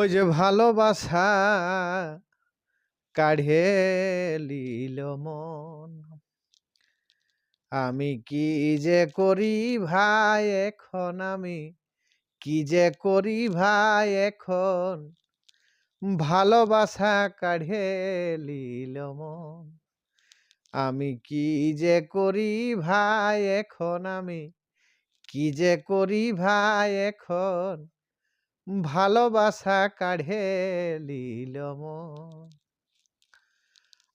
ওই যে ভালোবাসা কাঢ়ে লিল মন। আমি কি যে করি ভাই এখন? আমি কি যে করি ভাই এখন? ভালোবাসা কাঢ়ে লিল মন। আমি কি যে করি ভাই এখন? আমি কি যে করি ভাই এখন? ভালোবাসা কাঢ়ে লিল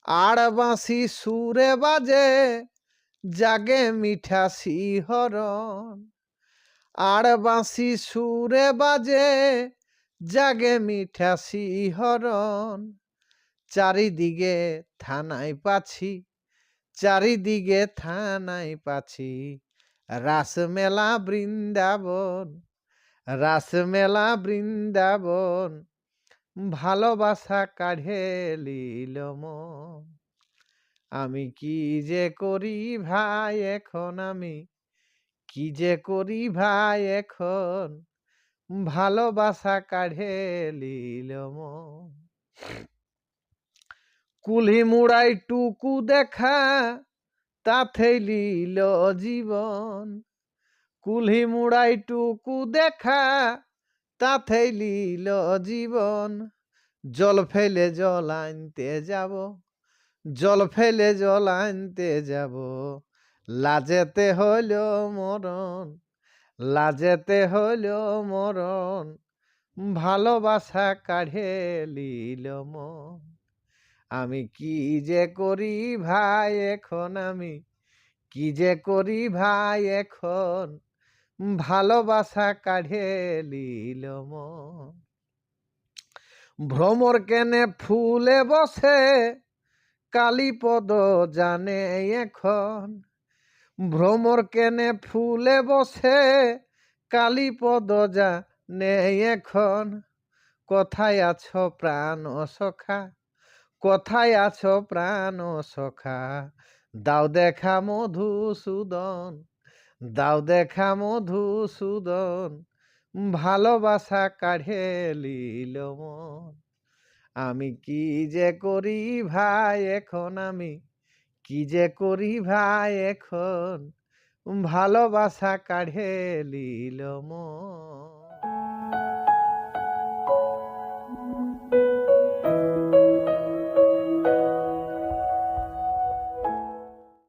আর বাঁশি সুরে বাজে, জাগে মিঠা শিহরণ। আর বাঁশি সুরে বাজে, জাগে মিঠা শিহরণ। চারিদিকে থানায় পাছি, চারিদিকে থানায় পাছি, রাসমেলা বৃন্দাবন। রাসমেলা বৃন্দাবন, ভালোবাসা কাঢ়ে লিল আমি কি যে করি ভাই এখন আমি? কি যে করি ভাই এখন? ভালোবাসা কাঢ়ে লিল কুলহি মুড়াই টুকু দেখা তাতে লিল জীবন। কুলহি মুড়াই টুকু দেখা তাতে লিল জীবন। জল ফেলে জল আনতে যাব, জল ফেলে জল আনতে যাব। লাজেতে হইল মরণ, লাজেতে হইল মরণ, ভালোবাসা কাঢ়ে লিল মন। আমি কি যে করি ভাই এখন আমি, কি যে করি ভাই এখন ভালোবাসা কাঢ়ে লিল ভ্রমর কেনে ফুলে বসে, কালীপদ জানে এখন। ভ্রমর কেনে ফুলে বসে, কালীপদ জানে এখন। কোথায় আছো প্রাণ সখা, কোথায় আছো প্রাণ সখা? দাও দেখা মধুসূদন। দাও দেখা মধুসূদন ভালোবাসা কাঢ়ে লিল মন। আমি কি যে করি ভাই এখন আমি, কি যে করি ভাই এখন, ভালোবাসা কাঢ়ে লিল মন।